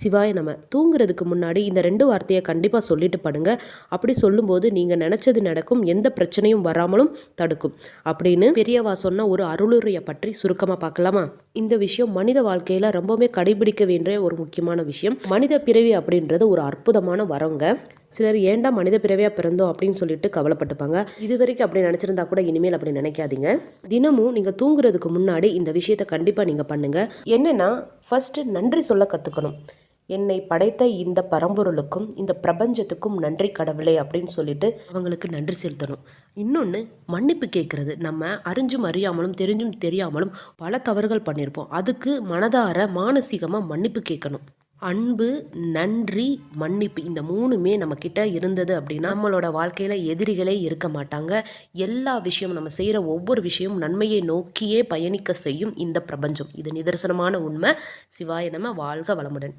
சிவாய நம்ம தூங்குறதுக்கு முன்னாடி இந்த ரெண்டு வார்த்தையை கண்டிப்பாக சொல்லிட்டு படுங்க. அப்படி சொல்லும்போது நீங்கள் நினச்சது நடக்கும் எந்த பிரச்சனையும் வராமலும் தடுக்கும். அப்படின்னு பெரியவா சொன்ன ஒரு அருளுரையை பற்றி சுருக்கமாக பார்க்கலாமா? இந்த விஷயம் மனித வாழ்க்கையில் ரொம்பவுமே கடைபிடிக்க வேண்டிய ஒரு முக்கியமான விஷயம். மனித பிறவி அப்படின்றது ஒரு அற்புதமான வரங்க. சிலர் ஏன்டா மனித பிறவியாக பிறந்தோம் அப்படின்னு சொல்லிட்டு கவலைப்பட்டுப்பாங்க. இது வரைக்கும் அப்படி நினச்சிருந்தா கூட இனிமேல் அப்படி நினைக்காதீங்க. தினமும் நீங்கள் தூங்குறதுக்கு முன்னாடி இந்த விஷயத்தை கண்டிப்பாக நீங்கள் பண்ணுங்கள் என்னென்னா ஃபஸ்ட்டு நன்றி சொல்ல கற்றுக்கணும் என்னை படைத்த இந்த பரம்பொருளுக்கும் இந்த பிரபஞ்சத்துக்கும் நன்றி கடவுளே அப்படின்னு சொல்லிட்டு அவங்களுக்கு நன்றி செலுத்தணும். இன்னொன்று மன்னிப்பு கேட்குறது. நம்ம அறிஞ்சும் அறியாமலும் தெரிஞ்சும் தெரியாமலும் பல தவறுகள் பண்ணியிருப்போம். அதுக்கு மனதார மானசீகமாக மன்னிப்பு கேட்கணும். அன்பு நன்றி மன்னிப்பு இந்த மூணுமே நம்மக்கிட்ட இருந்தது அப்படின்னா நம்மளோட வாழ்க்கையில் எதிரிகளே இருக்க மாட்டாங்க. எல்லா விஷயமும் நம்ம செய்கிற ஒவ்வொரு விஷயமும் நன்மையை நோக்கியே பயணிக்க செய்யும் இந்த பிரபஞ்சம். இது நிதர்சனமான உண்மை. சிவாய நம்ம வாழ்க வளமுடன்.